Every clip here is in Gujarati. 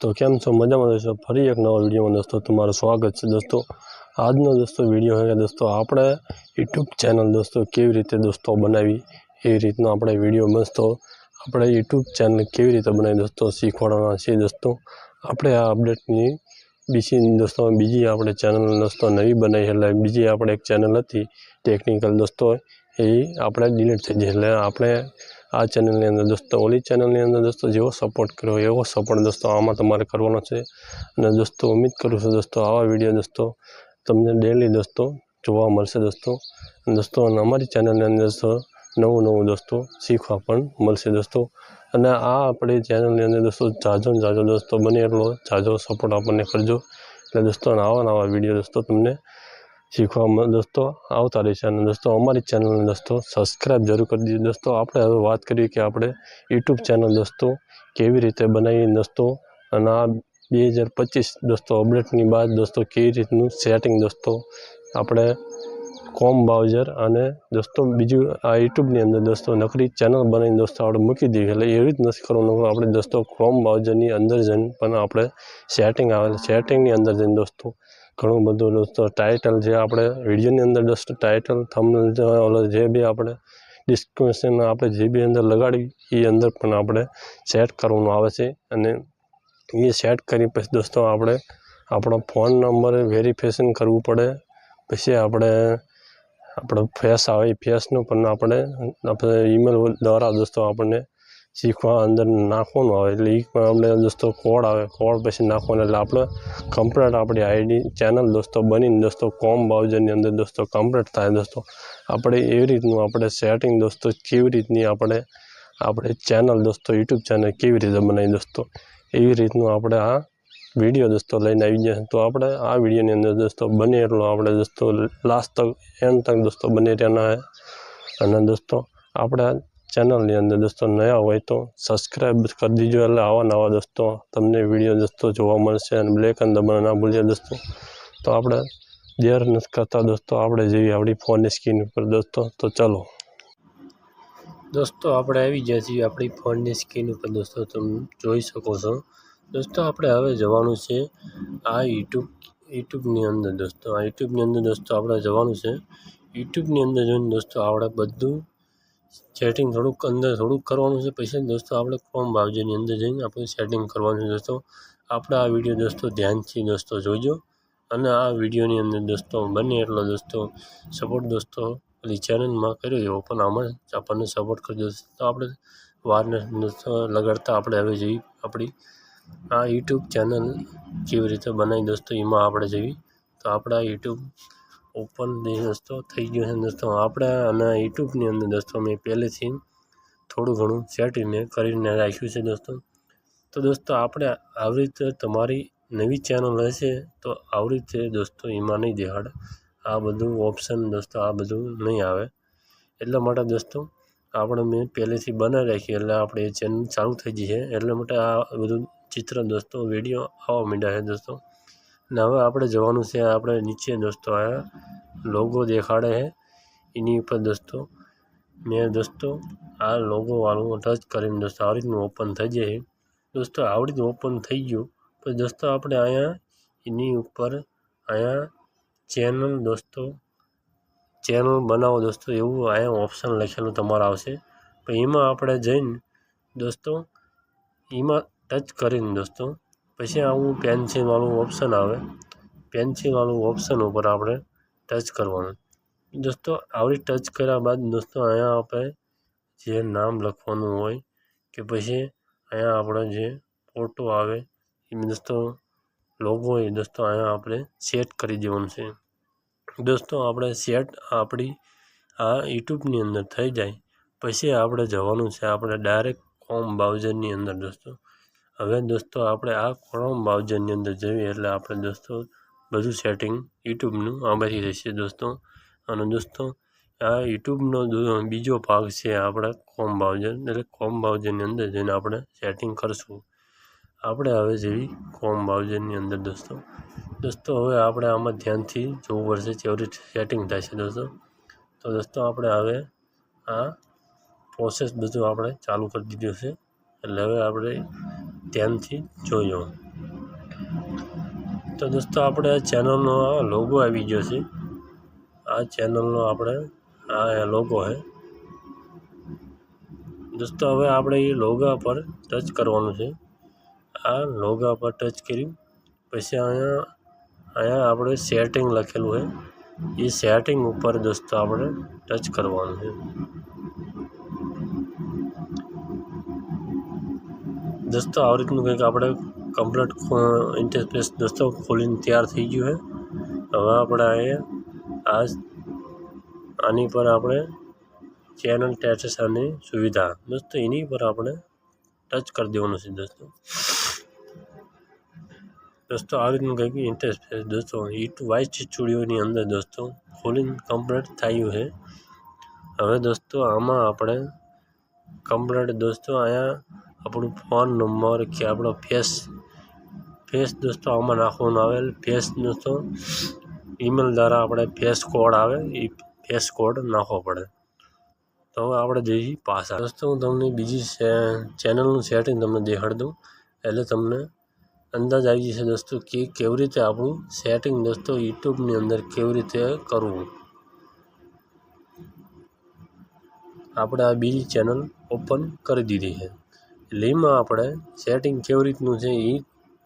દોસ્તો, કેમ છો? મજામાં દોસ્તો ફરી એક નવા વિડીયોમાં દોસ્તો, તમારું સ્વાગત છે દોસ્તો. આજનો દોસ્તો વીડિયો કે દોસ્તો, આપણે યુટ્યુબ ચેનલ દોસ્તો કેવી રીતે દોસ્તો બનાવી, એ રીતનો આપણે વીડિયો દોસ્તો આપણે યુટ્યુબ ચેનલ કેવી રીતે બનાવી દોસ્તો, શીખવાડવાના છે દોસ્તો. આપણે આ અપડેટની બીજી દોસ્તો, બીજી આપણે ચેનલ દોસ્તો નવી બનાવી એટલે બીજી આપણે એક ચેનલ હતી ટેકનિકલ દોસ્તો, એ આપણે ડિલીટ થઈ ગઈ એટલે આપણે આ ચેનલની અંદર દોસ્તો, ઓલી ચેનલની અંદર દોસ્તો જેવો સપોર્ટ કર્યો, એવો સપોર્ટ દોસ્તો આમાં તમારે કરવાનો છે. અને દોસ્તો, ઉમ્મીદ કરું છું દોસ્તો આવા વીડિયો દોસ્તો તમને ડેલી દોસ્તો જોવા મળશે દોસ્તો. દોસ્તો, અને અમારી ચેનલની અંદર દોસ્તો નવું નવું દોસ્તો શીખવા પણ મળશે દોસ્તો. અને આ આપણી ચેનલની અંદર દોસ્તો જાજો ને જાજો દોસ્તો બને એટલો જાજો સપોર્ટ આપણને કરજો. એટલે દોસ્તો આવા નવા વીડિયો દોસ્તો તમને શીખવામાં દોસ્તો, આવતા રહેશે અને દોસ્તો, અમારી ચેનલને દોસ્તો સબસ્ક્રાઈબ જરૂર કરી દીધી દોસ્તો, આપણે હવે વાત કરીએ કે આપણે યુટ્યુબ ચેનલ દોસ્તો કેવી રીતે બનાવી દોસ્તો, અને આ બે હજાર પચીસ દોસ્તો અપડેટની બાદ દોસ્તો કેવી રીતનું સેટિંગ દોસ્તો, આપણે કોમ બ્રાઉઝર અને દોસ્તો બીજું આ યુટ્યુબની અંદર દોસ્તો નકરી ચેનલ બનાવીને દોસ્તો આપણે મૂકી દઈએ. એટલે એવી જ નથી કરવાનું આપણે દોસ્તો ક્રોમ બ્રાઉઝરની અંદર જઈને પણ આપણે સેટિંગ આવે સેટિંગની અંદર જઈને દોસ્તો ઘણું બધું દોસ્તો ટાઇટલ જે આપણે વિડીયોની અંદર દોસ્તો ટાઇટલ થંબનેલ જે બી આપણે ડિસ્ક્રિપ્શન આપણે જે બી અંદર લગાડી એ અંદર પણ આપણે સેટ કરવાનું આવે છે. અને એ સેટ કરી પછી દોસ્તો આપણે આપણો ફોન નંબર વેરિફિકેશન કરવું પડે. પછી આપણે, આપણો ફેસ આવે, એ ફેસનું પણ આપણે આપણે ઈમેલ દ્વારા દોસ્તો આપણને શીખવા અંદર નાખવાનું આવે. એટલે એ પણ આપણે દોસ્તો કોડ આવે. કોડ પછી નાખવાનો. એટલે આપણે કમ્પ્લેટ આપણી આઈડી ચેનલ દોસ્તો બનીને દોસ્તો કોમ બ્રાઉઝરની અંદર દોસ્તો કમ્પ્લેટ થાય દોસ્તો. આપણે એવી રીતનું આપણે સેટિંગ દોસ્તો કેવી રીતની આપણે આપણે ચેનલ દોસ્તો યુટ્યુબ ચેનલ કેવી રીતે બનાવી દોસ્તો. એવી રીતનું આપણે આ વીડિયો દોસ્તો લઈને આવી ગયા તો આપણે આ વિડીયોની અંદર દોસ્તો બને એટલો આપણે દોસ્તો લાસ્ટ તક એન્ડ તક દોસ્તો બને રહેના અને દોસ્તો આપણે ચેનલની અંદર દોસ્તો નયા હોય તો સબસ્ક્રાઈબ કરી દીજો એટલે આવા નવા દોસ્તો તમને વીડિયો દોસ્તો જોવા મળશે અને બ્લેક અને દબાણ ના ભૂલજો દોસ્તો. તો આપણે દેર નથી કરતા દોસ્તો આપણે જેવી આપણી ફોનની સ્ક્રીન ઉપર દોસ્તો. તો ચાલો. દોસ્તો આપણે આવી ગયા છીએ આપણી ફોનની સ્ક્રીન ઉપર દોસ્તો. તમે જોઈ શકો છો. દોસ્તો આપણે હવે જવાનું છે આ યુટ્યુબ યુટ્યુબની અંદર દોસ્તો. આ યુટ્યુબની અંદર દોસ્તો આપણે જવાનું છે. યુટ્યુબની અંદર જોઈને દોસ્તો આપણે બધું સેટિંગ થોડુંક અંદર થોડુંક કરવાનું છે. પછી દોસ્તો, આપણે ક્રોમ બ્રાઉઝરની અંદર જઈને આપણે સેટિંગ કરવાનું છે દોસ્તો. આપણે આ વીડિયો દોસ્તો ધ્યાનથી દોસ્તો જોજો. અને આ વિડીયોની અંદર દોસ્તો બને એટલો દોસ્તો સપોર્ટ દોસ્તો પેલી ચેનલમાં કર્યો એવો પણ આમાં આપણને સપોર્ટ કરજો તો આપણે વારને લગાડતા આપણે હવે જઈએ આપણી આ યુટ્યુબ ચેનલ કેવી રીતે બનાવી દોસ્તો, એમાં આપણે જઈએ તો આપણા યુટ્યુબ ઓપન દોસ્તો થઈ ગયું છે દોસ્તો. આપણે અને યુટ્યુબની અંદર દોસ્તો મેં પહેલેથી થોડું ઘણું સેટીને કરીને રાખ્યું છે દોસ્તો. તો દોસ્તો આપણે આવી રીતે તમારી નવી ચેનલ હશે તો આવી રીતે દોસ્તો એમાં નહીં દેખાડે. આ બધું ઓપ્શન દોસ્તો આ બધું નહીં આવે. એટલા માટે દોસ્તો આપણે મેં પહેલેથી બનાવી રાખી એટલે આપણે એ ચેનલ ચાલુ થઈ છે. એટલા માટે આ બધું ચિત્ર દોસ્તો વીડિયો આવવા માંડ્યા છે દોસ્તો. ને હવે આપણે જવાનું છે આપણે નીચે દોસ્તો, આ લોગો દેખાડે છે. એની ઉપર દોસ્તો, મેં દોસ્તો, આ લોગોવાળું ટચ કરીને દોસ્તો આવી રીતનું ઓપન થઈ જાય દોસ્તો આવી રીતનું ઓપન થઈ ગયું. પણ દોસ્તો, આપણે અહીંયા એની ઉપર અહીંયા ચેનલ દોસ્તો ચેનલ બનાવો દોસ્તો, એવું અહીંયા ઓપ્શન લખેલું તમારે આવશે. પણ એમાં આપણે જઈને દોસ્તો, એમાં ટચ કરીને દોસ્તો પછી આવું પેન્સિલવાળું ઓપ્શન આવે. પેન્સિલવાળું ઓપ્શન ઉપર આપણે ટચ કરવાનું. દોસ્તો આવી ટચ કર્યા બાદ દોસ્તો, અહીંયા આપણે જે નામ લખવાનું હોય કે પછી અહીંયા આપણે જે ફોટો આવે, એ દોસ્તો લોગો હોય દોસ્તો અહીંયા આપણે સેટ કરી દેવાનું છે. દોસ્તો, આપણે સેટ આપણી આ યુટ્યુબની અંદર થઈ જાય. પછી આપણે જવાનું છે, આપણે ડાયરેક્ટ કોમ બ્રાઉઝરની અંદર દોસ્તો. હવે દોસ્તો, આપણે આ ક્રોમ બ્રાઉઝરની અંદર જઈએ એટલે આપણે દોસ્તો, બધું સેટિંગ યુટ્યુબનું આમાંથી રહેશે દોસ્તો. અને દોસ્તો, આ યુટ્યુબનો બીજો ભાગ છે આપણે કોમ બ્રાઉઝર એટલે કોમ બ્રાઉઝરની અંદર જઈને આપણે સેટિંગ કરીશું. આપણે હવે જેવી કોમ બ્રાઉઝરની અંદર દોસ્તો. દોસ્તો, હવે આપણે આમાં ધ્યાનથી જોવું પડશે કેવી સેટિંગ થાય છે દોસ્તો. તો દોસ્તો, આપણે હવે આ પ્રોસેસ બધું આપણે ચાલુ કરી દીધું છે. એટલે હવે આપણે ધ્યાનથી જોયો. તો દોસ્તો, આપણે આ ચેનલનો લોગો આવી ગયો છે. આ ચેનલનો આપણે, આ લોગો છે. દોસ્તો, હવે આપણે એ લોગા પર ટચ કરવાનું છે. આ લોગા પર ટચ કર્યું પછી અહીંયા અહીંયા આપણે સેટિંગ લખેલું છે. એ સેટિંગ ઉપર દોસ્તો, આપણે ટચ કરવાનું છે. દોસ્તો આવી રીતનું કંઈક આપણે કમ્પ્લેટ ઇન્ટરફેસ દોસ્તો ખોલીને તૈયાર થઈ ગયું છે. હવે આપણે અહીંયા આ આની પર આપણે ચેનલ ટેસ્ટની સુવિધા. દોસ્તો, એની પર આપણે ટચ કરી દેવાનું છે દોસ્તો. દોસ્તો, આ રીતનું કંઈક ઇન્ટરફેસ દોસ્તો ઇટ વાઇસ સ્ટુડિયોની અંદર દોસ્તો ખોલીને કમ્પ્લીટ થયું છે. હવે દોસ્તો, આમાં આપણે કમ્પ્લીટ દોસ્તો અહીંયા આપણું ફોન નંબર કે આપણો ફેસ ફેસ દોસ્તો આમાં નાખવાનો આવે. ફેસ દોસ્તો, ઈમેલ દ્વારા આપણે ફેસ કોડ આવે એ ફેસ કોડ નાખવો પડે. તો હવે આપણે જઈએ પાછા. દોસ્તો, હું તમને બીજી ચેનલનું સેટિંગ તમને દેખાડી દઉં. એટલે તમને અંદાજ આવી જશે દોસ્તો કે કેવી રીતે આપણું સેટિંગ દોસ્તો યુટ્યુબની અંદર કેવી રીતે કરવું. આપણે આ બીજી ચેનલ ઓપન કરી દીધી છે. એમાં આપણે સેટિંગ કેવી રીતનું છે એ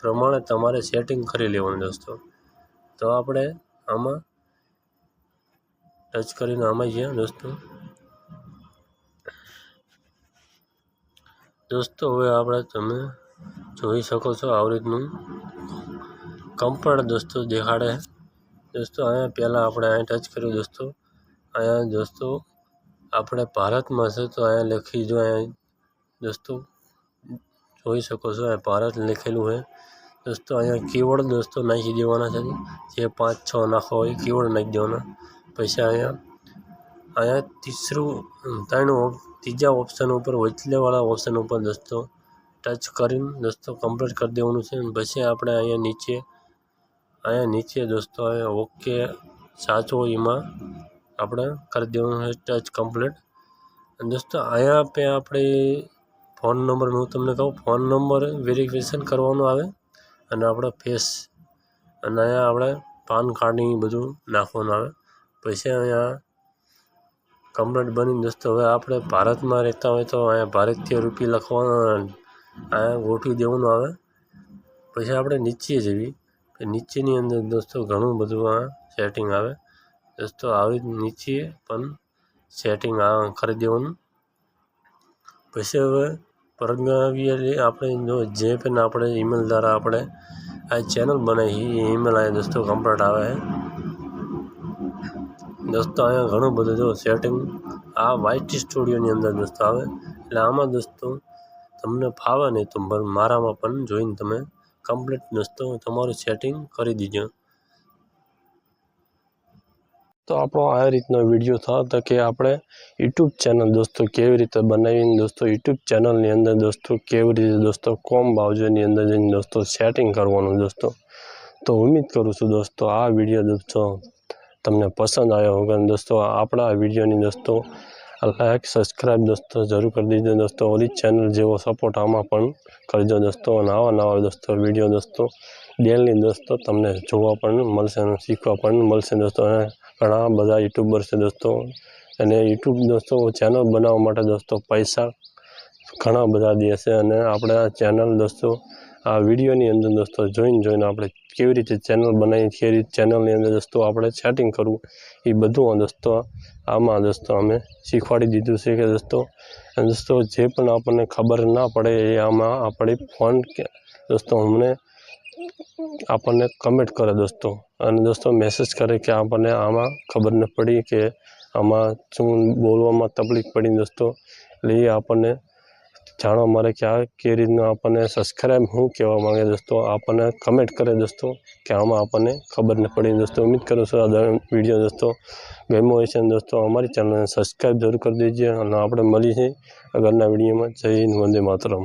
પ્રમાણે તમારે સેટિંગ કરી લેવાનું દોસ્તો. તો આપણે આમાં ટચ કરીને આમાં જઈએ દોસ્તો. દોસ્તો, હવે આપણે તમે જોઈ શકો છો આવી રીતનું કમ્પર્ટ દોસ્તો દેખાડે દોસ્તો, અહીંયા પહેલાં આપણે અહીંયા ટચ કર્યું દોસ્તો. અહીંયા દોસ્તો, આપણે ભારતમાં છે તો અહીંયા લખી જો અહીંયા દોસ્તો. જોઈ શકો છો અહીંયા ભારત લખેલું છે. દોસ્તો, અહીંયા કીવર્ડ દોસ્તો નાખી દેવાના છે. જે પાંચ, છ નાખો હોય કીવર્ડ નાખી દેવાના. પછી અહીંયા અહીંયા તીસરું ત્રણ ત્રીજા ઓપ્શન ઉપર, વચલેવાળા ઓપ્શન ઉપર દોસ્તો ટચ કરીને દોસ્તો કમ્પ્લીટ કરી દેવાનું છે. પછી આપણે અહીંયા નીચે અહીંયા નીચે દોસ્તો, અહીંયા ઓકે સાચો એમાં આપણે કરી દેવાનું છે ટચ કમ્પ્લીટ દોસ્તો, અહીંયા પે આપણે ફોન નંબર હું તમને કહું, ફોન નંબર વેરિફિકેશન કરવાનું આવે અને આપણો ફેસ અને અહીંયા આપણે પાન કાર્ડની બધું નાખવાનું આવે. પછી અહીંયા કમ્પ્લેટ બની દોસ્તો, હવે આપણે ભારતમાં રહેતા હોય તો અહીંયા ભારતીય રૂપિયા લખવાના અહીંયા ગોઠવી દેવાનું આવે. પછી આપણે નીચે જવી નીચેની અંદર દોસ્તો ઘણું બધું આ સેટિંગ આવે. દોસ્તો, આવી નીચે પણ સેટિંગ આ કરી દેવાનું પછી હવે પરગાવીએ આપણે જો જે પણ આપણે ઈમેલ દ્વારા આપણે આ ચેનલ બનાવી એ ઈમેલ અહીંયા દોસ્તો કમ્પ્લીટ આવે દોસ્તો અહીંયા ઘણું બધું જો સેટિંગ આ વાઇટ સ્ટુડિયોની અંદર દોસ્તો આવે. એટલે આમાં દોસ્તો તમને ફાવે નહીં તો મારામાં પણ જોઈને તમે કમ્પ્લીટ દોસ્તો તમારું સેટિંગ કરી દીજો. તો આપણો આ રીતનો વીડિયો થયો હતો કે આપણે યુટ્યુબ ચેનલ દોસ્તો કેવી રીતે બનાવીને દોસ્તો યુટ્યુબ ચેનલની અંદર દોસ્તો કેવી રીતે દોસ્તો કોમ બાવજોની અંદર જઈને દોસ્તો સેટિંગ કરવાનું દોસ્તો. તો ઉમ્મીદ કરું છું દોસ્તો આ વીડિયો દોસ્તો તમને પસંદ આવ્યો હોગા દોસ્તો આપણા વિડીયોની દોસ્તો લાઈક સબસ્ક્રાઈબ દોસ્તો જરૂર કરી દીજો દોસ્તો. ઓલી ચેનલ જેવો સપોર્ટ આમાં પણ કરજો દોસ્તો અને આવા નવા દોસ્તો વીડિયો દોસ્તો ડેલની દોસ્તો તમને જોવા પણ મળશે અને શીખવા પણ મળશે દોસ્તો. અને ઘણા બધા યુટ્યુબર છે દોસ્તો. અને યુટ્યુબ દોસ્તો ચેનલ બનાવવા માટે દોસ્તો પૈસા ઘણા બધા દે છે. અને આપણે આ ચેનલ દોસ્તો, આ વિડીયોની અંદર દોસ્તો જોઈને જોઈને આપણે કેવી રીતે ચેનલ બનાવી કેવી રીતે ચેનલની અંદર દોસ્તો આપણે સેટિંગ કરવું, એ બધું દોસ્તો, આમાં દોસ્તો અમે શીખવાડી દીધું છે કે દોસ્તો. દોસ્તો જે પણ આપણને ખબર ના પડે એ આમાં આપણે ફોન દોસ્તો અમને આપણને કમેન્ટ કરે દોસ્તો. અને દોસ્તો મેસેજ કરે કે આપણને આમાં ખબર ન પડી કે આમાં શું બોલવામાં તકલીફ પડી દોસ્તો. એટલે એ આપણને જાણવા મળે કે આ કે રીતના આપણને સબસ્ક્રાઈબ શું કહેવા માંગે દોસ્તો. આપણને કમેન્ટ કરે દોસ્તો કે આમાં આપણને ખબર ન પડી દોસ્તો. ઉમ્મીદ કરું છું આ વીડિયો દોસ્તો ગમ્યો હોય છે દોસ્તો, અમારી ચેનલને સબસ્ક્રાઈબ જરૂર કરી દેજે અને આપણે મળીએ આગળના વિડીયોમાં જય હિન્દ, વંદે માતરમ.